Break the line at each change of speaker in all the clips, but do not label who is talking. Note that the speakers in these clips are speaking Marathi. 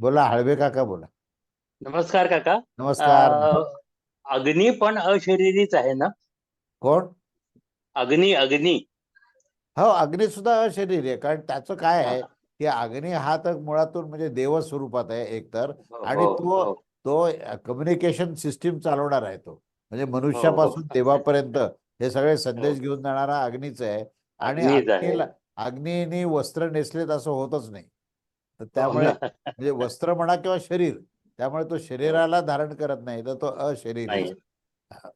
बोला हळवे काका बोला.
नमस्कार काका.
नमस्कार.
अग्नी पण अशरीरीच आहे ना?
कोण?
अग्नी अग्नी.
हो अग्नी सुद्धा अशरीर आहे कारण त्याचं काय आहे
हा.
की अग्नी हा तर मुळातून म्हणजे देव स्वरूपात आहे एकतर
हो,
आणि
हो,
तो
हो.
तो कम्युनिकेशन सिस्टीम चालवणार आहे तो. म्हणजे मनुष्यापासून देवापर्यंत हे सगळे संदेश. घेऊन जाणारा अग्नीच आहे. आणि. अग्नीला अग्नीने वस्त्र नेसलेत असं होतच नाही. तर
हो
त्यामुळे. म्हणजे वस्त्र म्हणा किंवा शरीर त्यामुळे तो शरीराला धारण करत नाही तर तो अशरीर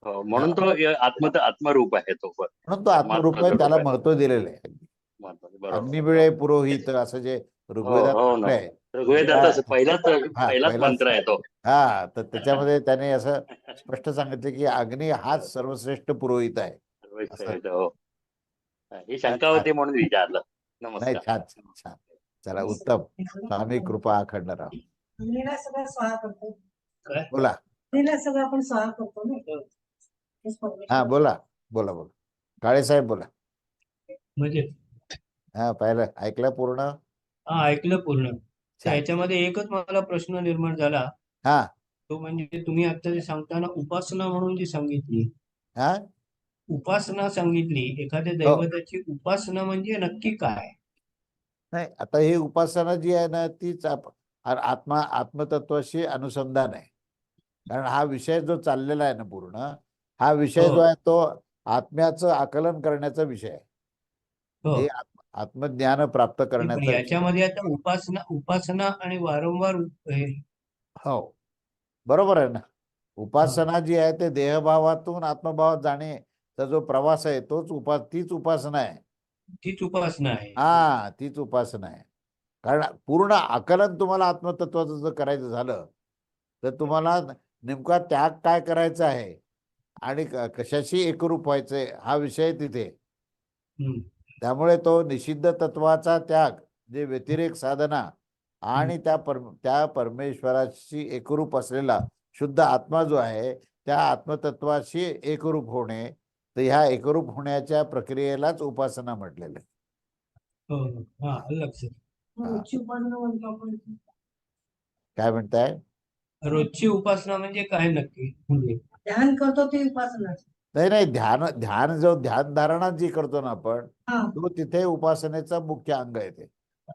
हो, म्हणून तो आत्म आत्मरूप आहे तो
म्हणून तो आत्मरूप आहे त्याला. महत्त्व दिलेलं आहे. अग्निबिळे पुरोहित असं जे ऋग्वेदात
हो
आहे हा,
पहिलाच
पहिलाच.
मंत्र आहे तो.
हा तर त्याच्यामध्ये त्याने असं स्पष्ट सांगितलं की अग्नी हाच सर्वश्रेष्ठ पुरोहित आहे.
हो. ही शंका होती म्हणून विचारलं.
नाही छान छान. चला उत्तम. स्वामी कृपा
सगळं स्वाहा करतो.
बोला.
अग्नीला सगळं आपण स्वाहा करतो ना? हेच परमेश्वर.
हा बोला. बोला बोला. काळे साहेब बोला.
म्हणजे?
हा पाहिलं. ऐकलं पूर्ण?
हा ऐकलं पूर्ण. तर. ह्याच्यामध्ये एकच मला प्रश्न निर्माण झाला.
हा.
तो म्हणजे तुम्ही आता जे सांगताना उपासना म्हणून जी सांगितली.
हा?
उपासना सांगितली. एखाद्या
हो.
दैवताची उपासना म्हणजे नक्की काय?
नाही आता ही उपासना जी आहे ना तीच आत्मा आत्मतत्वाशी अनुसंधान आहे. कारण हा विषय जो चाललेला आहे ना पूर्ण हा विषय
हो.
जो आहे तो आत्म्याचं आकलन करण्याचा विषय आहे.
हो.
हे आत्म- आत्मज्ञान प्राप्त करण्याचा.
याच्यामध्ये आता उपासना उपासना आणि वारंवार हे
हो. बरोबर आहे ना. उपासना जी आहे ते देहभावातून आत्मभावात जाणेचा जो प्रवास आहे तोच उपा तीच उपासना आहे.
तीच उपासना आहे.
हा तीच उपासना आहे. कारण पूर्ण आकलन तुम्हाला आत्मतत्वाचं जर करायचं झालं तर तुम्हाला नेमका त्याग काय करायचा आहे आणि कशाशी एकरूप व्हायचंय हा विषय तिथे. त्यामुळे तो निषिद्ध तत्वाचा त्याग जे व्यतिरेक साधना आणि त्या पर त्या परमेश्वराशी एकरूप असलेला शुद्ध आत्मा जो आहे त्या आत्मतत्वाशी एकरूप होणे तर ह्या एकरूप होण्याच्या प्रक्रियेलाच उपासना म्हटलेलं आहे.
हो हो. हा
रोजची उपासना म्हणतो आपण?
काय म्हणताय?
रोजची उपासना म्हणजे काय नक्की? म्हणजे?
ध्यान करतो ते उपासना.
नाही नाही ध्यान ध्यान जो ध्यान धारणा जी करतो ना आपण तो तिथे उपासनेचा मुख्य अंग आहे ते.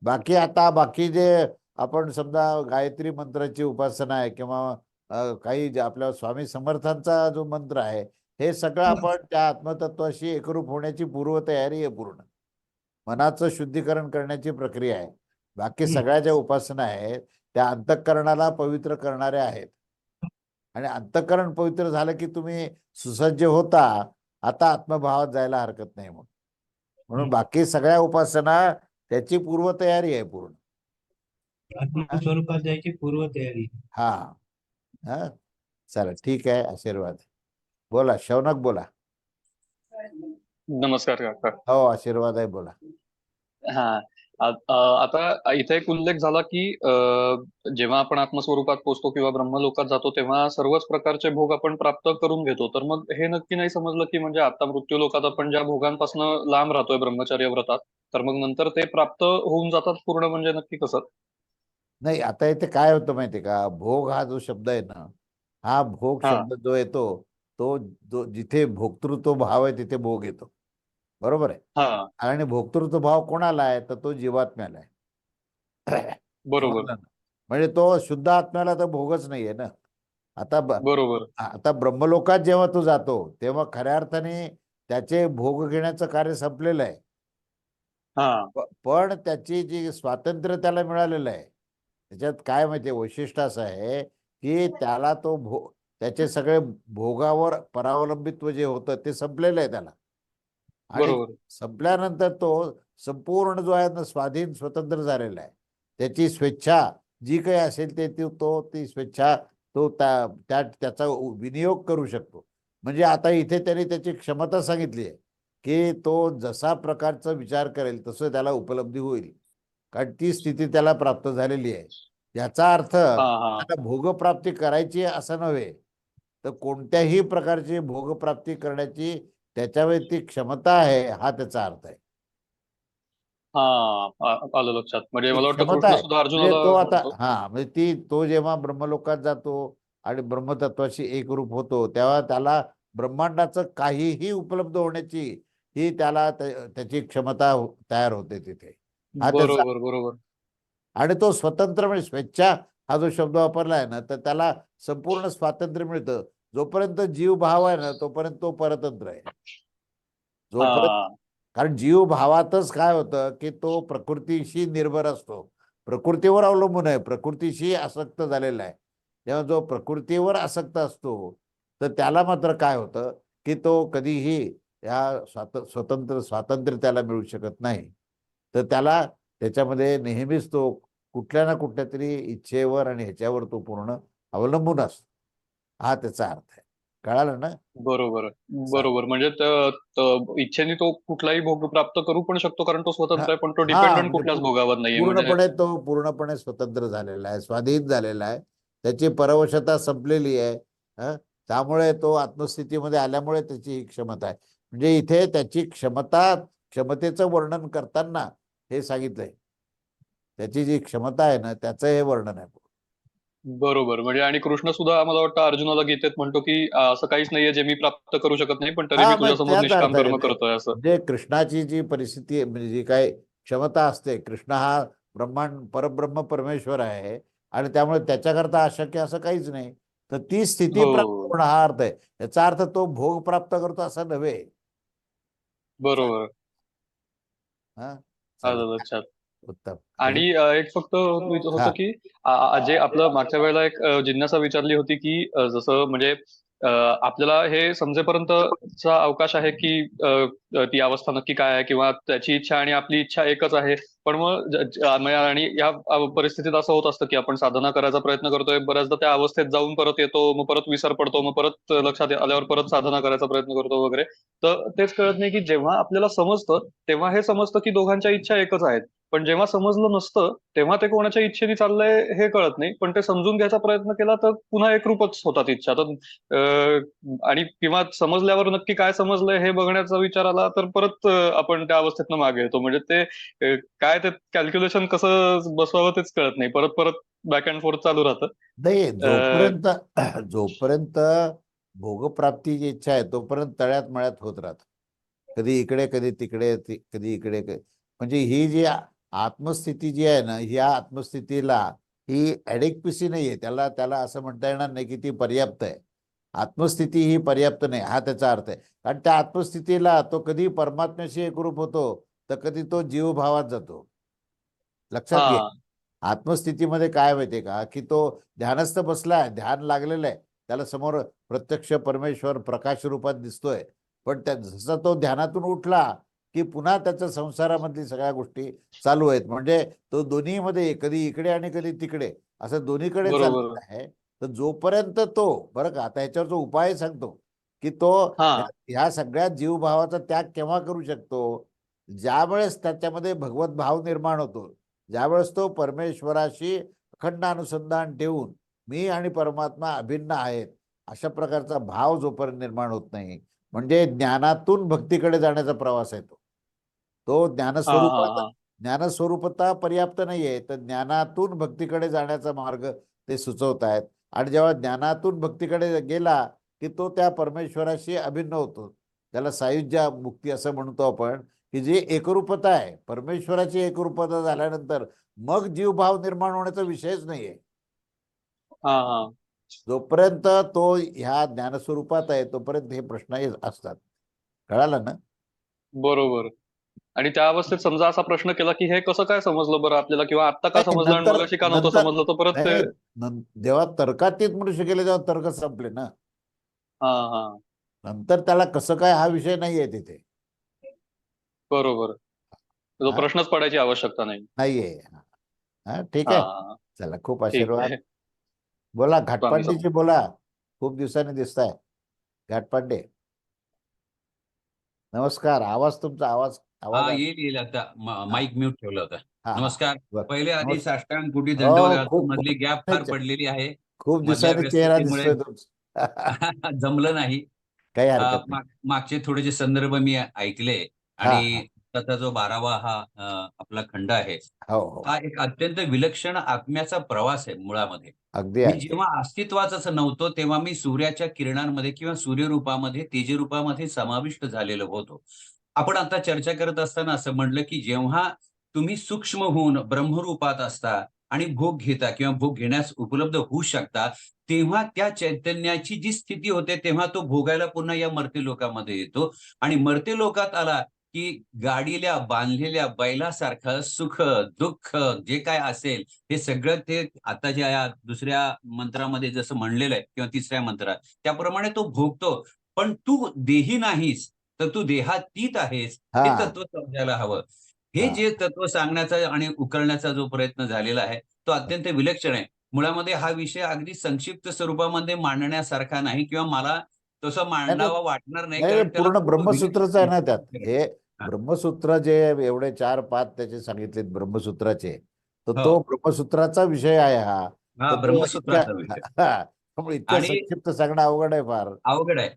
बाकी आता बाकी जे आपण समजा गायत्री मंत्राची उपासना आहे किंवा काही आपल्या स्वामी समर्थांचा जो मंत्र आहे हे सगळं आपण त्या आत्मतत्वाशी एकरूप होण्याची पूर्वतयारी आहे पूर्ण. मनाचं शुद्धीकरण करण्याची प्रक्रिया आहे. बाकी. सगळ्या ज्या उपासना आहेत त्या अंतःकरणाला पवित्र करणाऱ्या आहेत. आणि अंतःकरण पवित्र झालं की तुम्ही सुसज्ज होता आता आत्मभावात जायला हरकत नाही म्हणून. म्हणून. बाकी सगळ्या उपासना त्याची पूर्वतयारी आहे पूर्ण.
आत्मस्वरूपात जायची पूर्वतयारी.
हा. हा. चला ठीक आहे. आशीर्वाद. बोला शौनक बोला.
नमस्कार काका
हो आशीर्वाद आहे बोला.
हा आता इथे एक उल्लेख झाला की जेव्हा आपण आत्मस्वरूपात पोहोचतो किंवा ब्रह्मलोकात जातो तेव्हा सर्वच प्रकारचे भोग आपण प्राप्त करून घेतो. तर मग हे नक्की नाही समजलं की म्हणजे आता मृत्यू लोकात आपण ज्या भोगांपासून लांब राहतोय ब्रह्मचर्य व्रतात तर मग नंतर ते प्राप्त होऊन जातात पूर्ण म्हणजे नक्की कसं?
नाही आता इथे काय होतं माहितीये का? भोग हा जो शब्द आहे ना हा भोग. शब्द जो येतो तो जो जिथे भोक्तृत्व भाव आहे तिथे भोग येतो. बरोबर आहे?
हा.
आणि भोक्तृत्व भाव कोणाला आहे तर तो जीवात्म्याला आहे.
बरोबर?
म्हणजे तो शुद्ध आत्म्याला तर भोगच नाहीये ना? आता
बरोबर.
आता ब्रह्मलोकात जेव्हा तो जातो तेव्हा खऱ्या अर्थाने त्याचे भोग घेण्याचं कार्य संपलेलं आहे.
हा.
पण त्याची जी स्वातंत्र्य त्याला मिळालेलं आहे त्याच्यात काय माहितीये वैशिष्ट्य असं आहे की त्याला तो भो त्याचे सगळे भोगावर परावलंबित्व जे होतं ते संपलेलं आहे त्याला. आणि संपल्यानंतर तो संपूर्ण जो आहे ना स्वाधीन स्वतंत्र झालेला आहे. त्याची स्वेच्छा जी काही असेल ते ती- तो स्वेच्छा तो त्या त्या- त्याचा विनियोग करू शकतो. म्हणजे आता इथे त्यांनी त्याची क्षमता सांगितली आहे की तो जसा प्रकारचा विचार करेल तसं त्याला उपलब्धी होईल. कारण ती स्थिती त्याला प्राप्त झालेली आहे. याचा अर्थ भोगप्राप्ती करायची असं नव्हे. तर कोणत्याही प्रकारची भोगप्राप्ती करण्याची त्याच्यावर ती क्षमता आहे हा त्याचा अर्थ आहे.
हा आ- आलं लक्षात. म्हणजे मला वाटतं
म्हणजे तो आता. हा म्हणजे ती तो जेव्हा ब्रह्मलोकात जातो आणि ब्रह्मतत्वाशी एकरूप होतो तेव्हा त्याला ब्रह्मांडाचं काहीही उपलब्ध होण्याची ही त्याला त्या- त्याची क्षमता हो- तयार होते तिथे.
बरोबर बरोबर.
आणि तो स्वतंत्र म्हणजे स्वेच्छा हा जो शब्द वापरला आहे ना तर त्याला संपूर्ण स्वातंत्र्य मिळतं. जोपर्यंत जीव भाव आहे ना तोपर्यंत तो परतंत्र आहे. जोपर्यंत कारण जीव भावातच काय होतं की तो प्रकृतीशी निर्भर असतो. प्रकृतीवर अवलंबून आहे. प्रकृतीशी आसक्त झालेला आहे. तेव्हा जो प्रकृतीवर आसक्त असतो तर त्याला मात्र काय होतं की तो कधीही या स्वात स्वतंत्र स्वातंत्र्य त्याला मिळू शकत नाही. तर त्याला त्याच्यामध्ये नेहमीच तो कुठल्या ना कुठल्या तरी इच्छेवर आणि ह्याच्यावर तो पूर्ण अवलंबून असतो. हा त्याचा अर्थ आहे. कळालं ना?
बरोबर बरोबर. म्हणजे इच्छेने तो कुठलाही भोग प्राप्त करू पण शकतो कारण तो स्वतंत्र आहे पण तो डिपेंडंट कुठल्याच भोगावर नाहीये. म्हणजे
पूर्णपणे तो पूर्णपणे स्वतंत्र झालेला आहे स्वाधीन झालेला आहे. त्याची परवशता संपलेली आहे? त्यामुळे तो आत्मस्थितीमध्ये आल्यामुळे त्याची ही क्षमता आहे. म्हणजे इथे त्याची क्षमता क्षमतेचं वर्णन करताना हे सांगितलंय. त्याची जी क्षमता आहे ना त्याचं हे वर्णन आहे.
बरोबर. म्हणजे आणि कृष्ण सुद्धा मला वाटतं अर्जुनाला गीतेत म्हणतो की असं काहीच नाहीये जे मी प्राप्त करू शकत नाही पण तरी मी तुझ्यासमोर निष्काम कर्म करतोय असं.
म्हणजे कृष्णाची जी परिस्थिती म्हणजे जी काही क्षमता असते कृष्ण हा ब्रह्मांड परब्रह्म परमेश्वर आहे आणि त्यामुळे त्याच्याकरता अशक्य असं काहीच नाही. तर ती स्थिती
हो.
प्राप्त होणं हा अर्थ आहे. याचा अर्थ तो भोग प्राप्त करतो असं नव्हे.
बरोबर.
हा?
लक्षात
उत्तम.
आणि एक फक्त होतं
हा.
की आ- आ- जे आपलं मागच्या वेळेला एक जिज्ञासा विचारली होती की जसं म्हणजे अ, आपल्याला हे समजेपर्यंतचा अवकाश आहे की ती अवस्था नक्की काय आहे किंवा त्याची इच्छा आणि आपली इच्छा एकच आहे. पण मग आणि या परिस्थितीत असं होत असतं की आपण साधना करायचा प्रयत्न करतोय बऱ्याचदा त्या अवस्थेत जाऊन परत येतो मग परत विसर पडतो मग परत लक्षात आल्यावर परत साधना करायचा प्रयत्न करतो वगैरे. तर तेच कळत नाही की जेव्हा आपल्याला समजतं तेव्हा हे समजतं की दोघांच्या इच्छा एकच आहेत. पण जेव्हा समजलं नसतं तेव्हा ते कोणाच्या इच्छेने चाललंय हे कळत नाही. पण ते समजून घ्यायचा प्रयत्न केला तर पुन्हा एकरूपच होतात इच्छा. तर आणि किंवा समजल्यावर नक्की काय समजलंय हे बघण्याचा विचार आला तर परत आपण त्या अवस्थेतनं मागे येतो. म्हणजे ते काय ते कॅल्क्युलेशन कसं बसवावं तेच कळत नाही. परत परत बॅक अँड फोर्थ चालू राहतं.
नाही जोपर्यंत जोपर्यंत भोगप्राप्तीची इच्छा आहे तोपर्यंत तळ्यात मळ्यात होत राहत. कधी इकडे कधी तिकडे कधी इकडे म्हणजे ही जी आत्मस्थिती जी आहे ना ह्या आत्मस्थितीला ही ॲडिक्पिसी नाही आहे. त्याला त्याला असं म्हणता येणार नाही की ती पर्याप्त आहे. आत्मस्थिती ही पर्याप्त नाही हा त्याचा अर्थ आहे. कारण त्या आत्मस्थितीला तो कधी परमात्म्याशी एकरूप होतो तर कधी तो जीवभावात जातो. लक्षात घे.
हा.
आत्मस्थितीमध्ये काय माहितीये का की तो ध्यानस्थ बसलाय ध्यान लागलेलं आहे. त्याला समोर प्रत्यक्ष परमेश्वर प्रकाश रूपात दिसतोय. पण त्या जसा तो ध्यानातून उठला की पुन्हा त्याच्या संसारामधली सगळ्या गोष्टी चालू आहेत. म्हणजे तो दोन्हीमध्ये कधी इकडे आणि कधी तिकडे असं दोन्हीकडे. चाललेलं आहे. तर जोपर्यंत तो बरं का आता ह्याच्यावर जो उपाय सांगतो की तो ह्या- ह्या सगळ्या जीवभावाचा त्याग केव्हा करू शकतो? ज्यावेळेस त्याच्यामध्ये भगवत भाव निर्माण होतो ज्यावेळेस तो परमेश्वराशी अखंड अनुसंधान ठेवून मी आणि परमात्मा अभिन्न आहेत अशा प्रकारचा भाव जोपर्यंत निर्माण होत नाही. म्हणजे ज्ञानातून भक्तीकडे जाण्याचा प्रवास आहे तो तो ज्ञानस्वरूपात ज्ञानस्वरूपता पर्याप्त नाहीये. तर ज्ञानातून भक्तीकडे जाण्याचा मार्ग ते सुचवत आहेत. आणि जेव्हा ज्ञानातून भक्तीकडे गेला की तो त्या परमेश्वराशी अभिन्न होतो. त्याला सायुज्य मुक्ती असं म्हणतो आपण की जी एकरूपता आहे. परमेश्वराची एकरूपता झाल्यानंतर मग जीवभाव निर्माण होण्याचा विषयच नाहीये. जोपर्यंत तो ह्या ज्ञानस्वरूपात आहे तोपर्यंत हे प्रश्न असतात. कळालं ना?
बरोबर. आणि त्या अवस्थेत समजा असा प्रश्न केला की हे कसं काय समजलं बरं आपल्याला? किंवा आता का समजलं आणि
नंतर-
मगाशी का नव्हतं समजलं तर परत ते
जेव्हा तर्कातीत मनुष्य गेले तेव्हा तर्क संपले ना.
हा हा.
नंतर त्याला कसं काय हा विषय नाहीये तिथे.
बरोबर. तो. प्रश्नच पडायची आवश्यकता नाही.
नाहीये. हा ठीक आहे. चला खूप आशीर्वाद. बोला घाटपांडेची बोला. खूप दिवसांनी दिसताय. घाटपांडे. नमस्कार आवाज तुमचा आवाज
हा. येईल येईल आता. म- माईक म्यूट ठेवला होता.
हा, हा.
नमस्कार.
बरं.
पहिले आधी
नमस्कार.
साष्टांग कुटी
हो,
दंडवत घालतो
खूप-
मधली गॅप फार पडलेली आहे.
खूप
मधल्या
दिवसांनी चेहरा
व्यस्ततेमुळे-
दिसतोय तुमचा.
जमलं नाही.
काही
अ,
हरकत नाही.
माग- मागचे थोडेसे संदर्भ मी ऐकले आणि त्याचा जो बारावा हा अं, आपला खंड आहे
हो हो.
हा एक अत्यंत विलक्षण आत्म्याचा प्रवास आहे मुळामध्ये.
अगदी
मी
अगदी
जेव्हा अस्तित्वाचाच नव्हतो तेव्हा मी सूर्याच्या किरणांमध्ये किंवा सूर्यरूपामध्ये तेजरूपामध्ये समाविष्ट झालेलो होतो. आपण आता चर्चा करत असताना असं म्हणलं की जेव्हा तुम्ही सूक्ष्म होऊन ब्रह्मरूपात असता आणि भोग घेता किंवा भोग घेण्यास उपलब्ध होऊ शकता तेव्हा त्या चैतन्याची जी स्थिती होते तेव्हा तो भोगायला पुन्हा या मर्ते लोकामध्ये येतो. आणि मर्ते लोकात आला की गाडीला बांधलेल्या बैलासारखं सुख दुःख जे काय असेल हे सगळं ते आता ज्या या दुसऱ्या मंत्रामध्ये जसं म्हणलेलं आहे किंवा तिसऱ्या मंत्रात त्याप्रमाणे तो भोगतो. पण तू देही नाहीस. तर तू देहातीत आहेस हे. तत्व समजायला हवं हे. जे तत्व सांगण्याचा आणि उकळण्याचा जो प्रयत्न झालेला आहे तो अत्यंत विलक्षण आहे मुळामध्ये हा विषय अगदी संक्षिप्त स्वरूपामध्ये मांडण्यासारखा नाही किंवा मला तसं मांडावा वाटणार नाही
पूर्ण ब्रह्मसूत्रच आहे ना त्यात हे. ब्रह्मसूत्र जे एवढे चार पाच त्याचे सांगितलेत ब्रह्मसूत्राचे तर
हो.
तो ब्रह्मसूत्राचा विषय आहे हा तर तो
ब्रह्मसूत्राचा
इतक्या-
विषय.
त्यामुळे इतकं
आणि-
संक्षिप्त सांगणं अवघड आहे फार
अवघड आहे.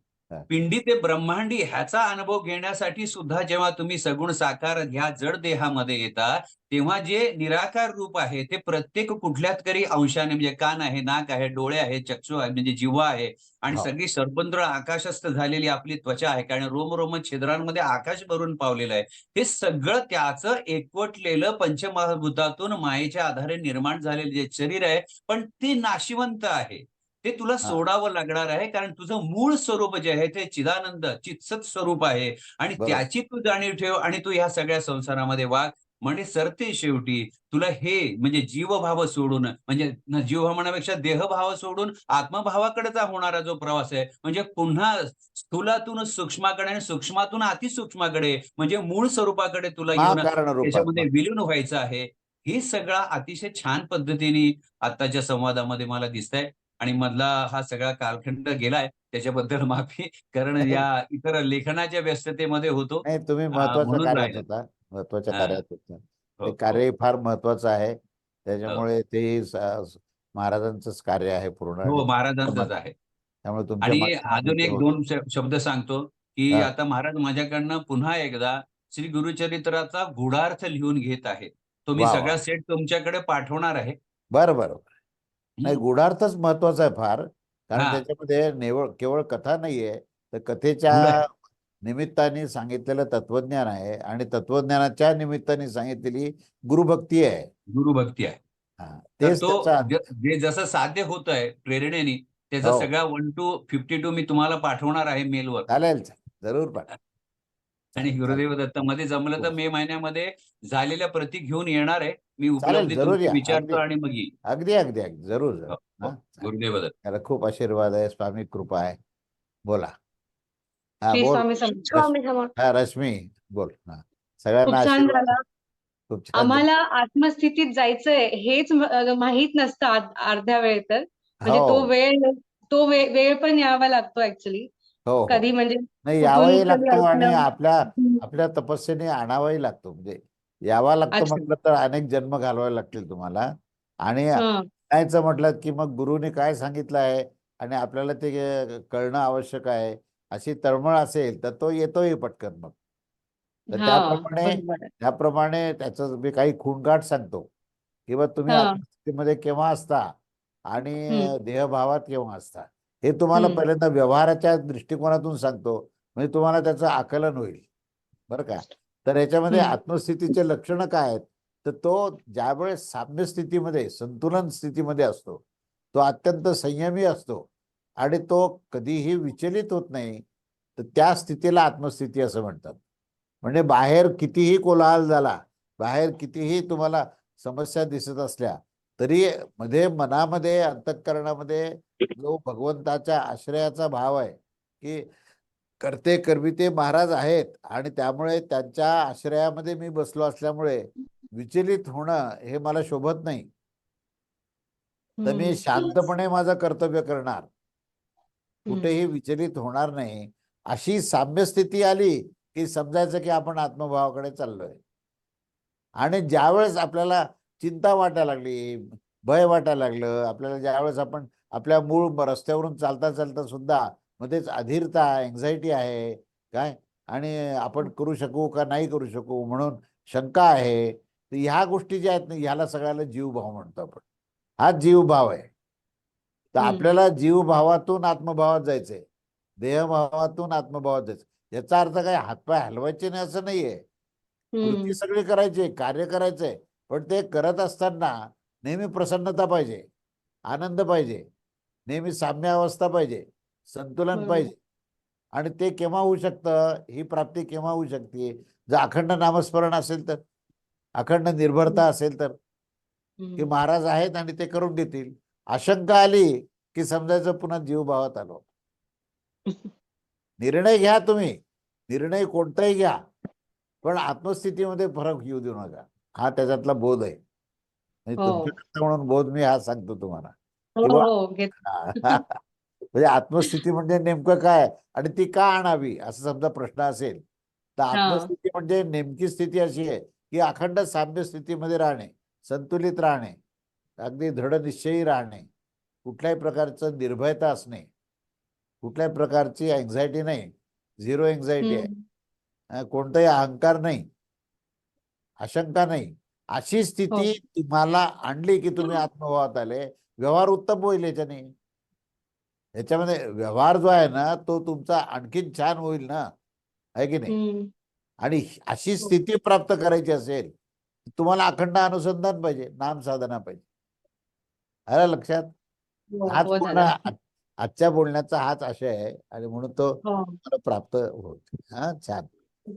पिंडी ते ब्रह्मांडी ह्याचा अनुभव घेण्यासाठी सुद्धा जेव्हा तुम्ही सगुण साकार ह्या जड देहामध्ये येता तेव्हा जे निराकार रूप आहे ते प्रत्येक कुठल्यात तरी अंशाने म्हणजे कान आहे नाक आहे डोळे आहे चक्षु आहे म्हणजे जिव्हा आहे आणि
हो.
सगळी सर्पंत्र आकाशस्थ झालेली आपली त्वचा आहे कारण रोम रोम छिद्रांमध्ये आकाश भरून पावलेलं आहे. हे सगळं त्याचं एकवटलेलं पंचमहाभूतातून मायेच्या आधारे निर्माण झालेलं जे शरीर आहे पण ते नाशिवंत आहे. ते तुला सोडावं लागणार आहे कारण तुझं मूळ स्वरूप जे आहे ते चिदानंद चित्सत स्वरूप आहे. आणि. त्याची तू जाणीव ठेव आणि तू ह्या सगळ्या संसारामध्ये वाग म्हणजे सरते शेवटी तुला हे म्हणजे जीवभाव सोडून म्हणजे जीवभाव म्हणण्यापेक्षा देहभाव सोडून आत्मभावाकडेचा होणारा जो प्रवास आहे म्हणजे पुन्हा स्थूलातून सूक्ष्माकडे आणि सूक्ष्मातून अतिसूक्ष्माकडे म्हणजे मूळ स्वरूपाकडे तुला येऊन त्याच्यामध्ये विलीन व्हायचं आहे. हे सगळा अतिशय छान पद्धतीने आताच्या संवादामध्ये मला दिसत आहे आणि मधला हा सगळा कालखंड गेलाय त्याच्याबद्दल माफी कारण या इतर लेखनाच्या व्यस्ततेमध्ये होतो
तुम्ही महत्त्वाच्या कार्यात. होता महत्त्वाच्या
हा.
कार्यात होता
हो,
ते
हो.
कार्य फार महत्वाचं आहे त्याच्यामुळे ते स- महाराजांचंच कार्य आहे पूर्ण
हो महाराजांचंच आहे
त्यामुळे
आणि अजून
ते
एक. दोन शब्द सांगतो की
हा.
आता महाराज माझ्याकडनं पुन्हा एकदा श्री गुरुचरित्राचा गूढार्थ लिहून घेत आहेत तो मी. सगळा सेट तुमच्याकडे पाठवणार आहे
बरं बरं नाही गूढार्थच महत्त्वाचा आहे फार कारण
हा.
त्याच्यामध्ये नेवळ केवळ कथा नाहीये तर कथेच्या. निमित्ताने सांगितलेलं तत्वज्ञान आहे आणि तत्वज्ञानाच्या निमित्ताने सांगितलेली गुरुभक्ती आहे
गुरुभक्ती आहे
हा,
तर
तेच
तो
त्याचा
ज- जे जसं साध्य होत आहे प्रेरणेने त्याचा
हो.
सगळा वन टू फिफ्टी टू मी तुम्हाला पाठवणार आहे मेलवर
चालेल. जरूर पाठवा
आणि गुरुदेव दत्तामध्ये जमलं तर
हो.
मे महिन्यामध्ये झालेल्या प्रती घेऊन येणार आहे. मी उपलब्धी. विचारतो
अगदी.
आणि मग येईल
अगदी अगदी अगदी. जरूर
हो,
हा.
गुरुदेव दत्त
त्याला खूप आशीर्वाद आहे. स्वामी कृपा आहे. बोला. हा बोल. हा रश्मी बोल. हा. सगळ्यांना
आम्हाला आत्मस्थितीत जायचंय हेच माहीत नसतं अर्ध्या वेळ तर. म्हणजे. तो वेळ तो वेळ पण यावा लागतो ऍक्च्युली
हो हो
कधी म्हणजे
नाही
कुठून
यावाही
कधी
लागतो आणि
ऐकलं.
आपल्या
हम्म.
आपल्या तपस्येने आणावाही लागतो म्हणजे यावा लागतो
अच्छा.
म्हटलं तर अनेक जन्म घालवावे लागतील तुम्हाला आणि
हं,
म्हणायचं म्हटलं की मग गुरुने काय सांगितलं आहे आणि आपल्याला ते अ, कळणं आवश्यक आहे अशी तळमळ असेल तर तो येतोही पटकन मग तर
हा,
त्याप्रमाणे
बरोबर आहे.
त्याप्रमाणे त्याचं मी काही खूणगाठ सांगतो किंवा तुम्ही
हा.
आत्मस्थितीमध्ये केव्हा असता आणि
हम्म.
देहभावात केव्हा असता हे तुम्हाला. पहिल्यांदा व्यवहाराच्या दृष्टिकोनातून सांगतो. म्हणजे तुम्हाला त्याचं आकलन होईल. बरं का? तर याच्यामध्ये. आत्मस्थितीचे लक्षणं काय आहेत? तर तो ज्यावेळेस साम्य स्थितीमध्ये संतुलन स्थितीमध्ये असतो तो अत्यंत संयमी असतो आणि तो कधीही विचलित होत नाही तर त्या स्थितीला आत्मस्थिती असं म्हणतात. म्हणजे बाहेर कितीही कोलाहल झाला बाहेर कितीही तुम्हाला समस्या दिसत असल्या तरी मध्ये मनामध्ये अंतःकरणामध्ये जो भगवंताच्या आश्रयाचा भाव आहे की करते करविते महाराज आहेत आणि त्यामुळे त्यांच्या आश्रयामध्ये मी बसलो असल्यामुळे विचलित होणं हे मला शोभत नाही तर मी. शांतपणे माझं कर्तव्य करणार. कुठेही विचलित होणार नाही अशी साम्य स्थिती आली की समजायचं की आपण आत्मभावाकडे चाललोय आणि ज्यावेळेस आपल्याला चिंता वाटायला लागली भय वाटायला लागलं. आपल्याला ज्यावेळेस आपण आपल्या मूळ रस्त्यावरून चालता चालता सुद्धा मध्येच अधीरता अँझायटी आहे. काय? आणि आपण करू शकू का नाही करू शकू म्हणून शंका आहे. तर ह्या गोष्टी ज्या आहेत ना ह्याला सगळ्याला जीवभाव म्हणतो आपण. हा जीवभाव आहे. तर. आपल्याला जीवभावातून आत्मभावात जायचंय. देहभावातून आत्मभावात जायचं याचा अर्थ काय? हातपाय हलवायचे नाही असं नाहीये. कृती सगळी करायची कार्य करायचंय. पण ते करत असताना नेहमी प्रसन्नता पाहिजे आनंद पाहिजे नेहमी साम्य अवस्था पाहिजे संतुलन. पाहिजे. आणि ते केव्हा होऊ शकतं? ही प्राप्ती केव्हा होऊ शकते? जर अखंड नामस्मरण असेल तर अखंड निर्भरता असेल तर. की. महाराज आहेत आणि ते करून देतील. आशंका आली की समजायचं पुन्हा जीवभावात आलो. निर्णय घ्या तुम्ही. निर्णय कोणताही घ्या. पण आत्मस्थितीमध्ये फरक येऊ देऊ नका. हा त्याच्यातला बोध आहे. म्हणजे
हो.
तुमच्याकरता म्हणून बोध मी हा सांगतो तुम्हाला.
हो
किंवा-
हो घेत
म्हणजे आत्मस्थिती म्हणजे नेमकं काय? आणि ती का आणावी? असं समजा प्रश्न असेल. तर. आत्मस्थिती म्हणजे नेमकी स्थिती अशी आहे की अखंड साम्य स्थितीमध्ये राहणे संतुलित राहणे अगदी दृढ निश्चयी राहणे कुठल्याही प्रकारचं निर्भयता असणे कुठल्याही प्रकारची अँझायटी नाही झिरो अँझायटी आहे.
हम्म.
अं, कोणताही अहंकार नाही. आशंका नाही. अशी स्थिती तुम्हाला आणली की तुम्ही आत्मभावात आले. व्यवहार उत्तम होईल याच्याने. याच्यामध्ये व्यवहार जो आहे ना तो तुमचा आणखीन छान होईल ना. आहे की नाही. आणि अशी स्थिती प्राप्त करायची असेल तुम्हाला अखंड अनुसंधान पाहिजे नाम साधना पाहिजे. आलं लक्षात?
हो,
हाच
हो
आजच्या बोलण्याचा हाच आशय आहे आणि म्हणून तो
हो.
प्राप्त होत हा छान.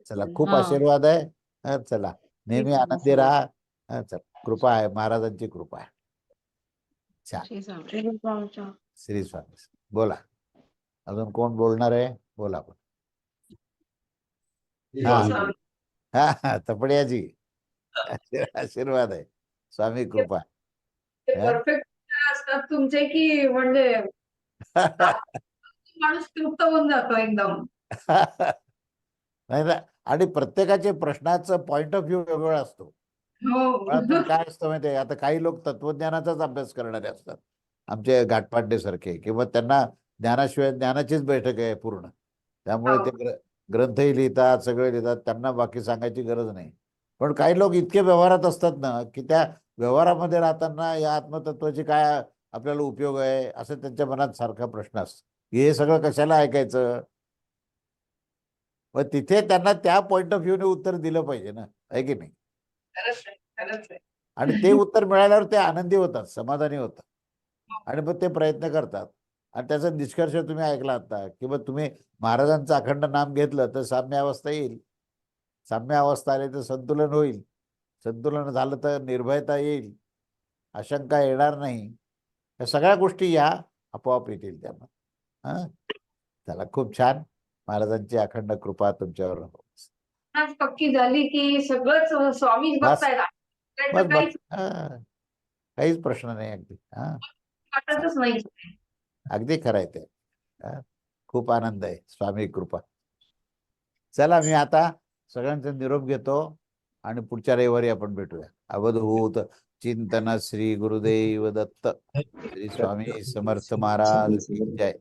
चला खूप
हा.
आशीर्वाद आहे. हा, चला. नेहमी आनंदी. राहा. हा, कृपा आहे. महाराजांची कृपा आहे. छान.
श्री स्वामी.
बोला. अजून कोण बोलणार आहे? बोला पण हा. हा हा. तपडियाजी. आशीर्वाद आहे. स्वामी कृपा.
असतात तुमचे की म्हणजे माणूस तृप्त होऊन जातो एकदम.
नाही ना. आणि प्रत्येकाचे प्रश्नाचं पॉइंट ऑफ व्ह्यू वेगळा असतो.
हो.
काय असतं माहिती आहे आता काही लोक तत्वज्ञानाचाच अभ्यास करणारे असतात. आमचे घाटपांडे सारखे किंवा त्यांना ज्ञानाशिवाय ज्ञानाचीच बैठक आहे पूर्ण. त्यामुळे ते ग्र- ग्रंथही लिहितात सगळे लिहितात त्यांना बाकी सांगायची गरज नाही. पण काही लोक इतके व्यवहारात असतात ना की त्या व्यवहारामध्ये राहताना या आत्मतत्वाची काय आपल्याला उपयोग आहे? असं त्यांच्या मनात सारखा प्रश्न असतो. हे सगळं कशाला ऐकायचं? मग तिथे त्यांना त्या पॉइंट ऑफ व्ह्यूने उत्तर दिलं पाहिजे ना आहे की नाही? आणि ते उत्तर मिळाल्यावर ते आनंदी होतात समाधानी होतात. आणि मग ते प्रयत्न करतात. आणि त्याचा निष्कर्ष तुम्ही ऐकला आता की मग तुम्ही महाराजांचं अखंड नाम घेतलं तर साम्य अवस्था येईल. साम्य अवस्था आली तर संतुलन होईल. संतुलन झालं तर निर्भयता येईल. आशंका येणार नाही. या सगळ्या गोष्टी या आपोआप येतील त्यांना हा? चला खूप छान. महाराजांची अखंड कृपा तुमच्यावर हो
आज पक्की झाली की सगळंच स्वामीच
बस.
बघतायत
बस
आपल्याला
बस.
काहीच
हा. काहीच प्रश्न नाही अगदी. हा.
वाटतच नाही.
अगदी खरं आहे ते. हा. खूप आनंद आहे. स्वामी कृपा. चला मी आता सगळ्यांचा निरोप घेतो आणि पुढच्या रविवारी आपण भेटूया. अवधूत चिंतन श्री गुरुदेव दत्त. श्री स्वामी समर्थ महाराज की जय.